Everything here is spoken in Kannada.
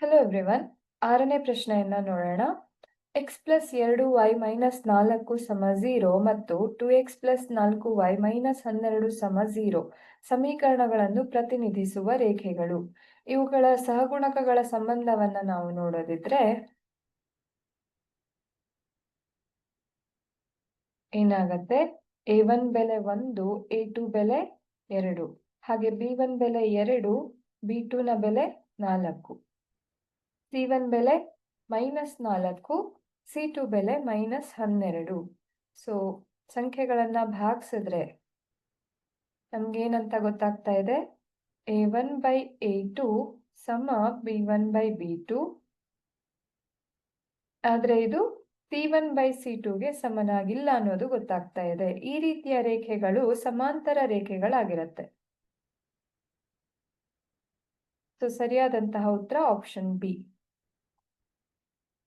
ಹಲೋ ಎವ್ರಿವನ್ ಆರನೇ ಪ್ರಶ್ನೆಯನ್ನ ನೋಡೋಣ. ಎಕ್ಸ್ ಪ್ಲಸ್ ಎರಡು ವೈ ಮೈನಸ್ ನಾಲ್ಕು ಸಮ ಝೀರೋ ಮತ್ತು ಟು ಎಕ್ಸ್ ಪ್ಲಸ್ ನಾಲ್ಕು ವೈ ಮೈನಸ್ ಹನ್ನೆರಡು ಸಮ ಝೀರೋ ಸಮೀಕರಣಗಳನ್ನು ಪ್ರತಿನಿಧಿಸುವ ರೇಖೆಗಳು. ಇವುಗಳ ಸಹಗುಣಕಗಳ ಸಂಬಂಧವನ್ನ ನಾವು ನೋಡೋದಿದ್ರೆ ಏನಾಗತ್ತೆ? ಎ ಒನ್ ಬೆಲೆ ಒಂದು ಎ ಟು ಬೆಲೆ ಎರಡು. ಹಾಗೆ ಬಿ ಒನ್ ಬೆಲೆ ಎರಡು ಬಿ ಟು ನ ಬೆಲೆ ನಾಲ್ಕು. ಸಿ ಒನ್ ಬೆಲೆ ಮೈನಸ್ ನಾಲ್ಕು ಸಿ ಟು ಬೆಲೆ ಮೈನಸ್ ಹನ್ನೆರಡು. ಸೊ ಸಂಖ್ಯೆಗಳನ್ನು ಭಾಗಿಸಿದ್ರೆ ನಮಗೇನಂತ ಗೊತ್ತಾಗ್ತಾ ಇದೆ? A one by A two ಸಮ B one by B two ಆದರೆ ಇದು ಸಿ ಒನ್ ಬೈ ಸಿ ಟುಗೆ ಸಮನಾಗಿಲ್ಲ ಅನ್ನೋದು ಗೊತ್ತಾಗ್ತಾ ಇದೆ. ಈ ರೀತಿಯ ರೇಖೆಗಳು ಸಮಾಂತರ ರೇಖೆಗಳಾಗಿರುತ್ತೆ. ಸೊ ಸರಿಯಾದಂತಹ ಉತ್ತರ ಆಪ್ಷನ್ ಬಿ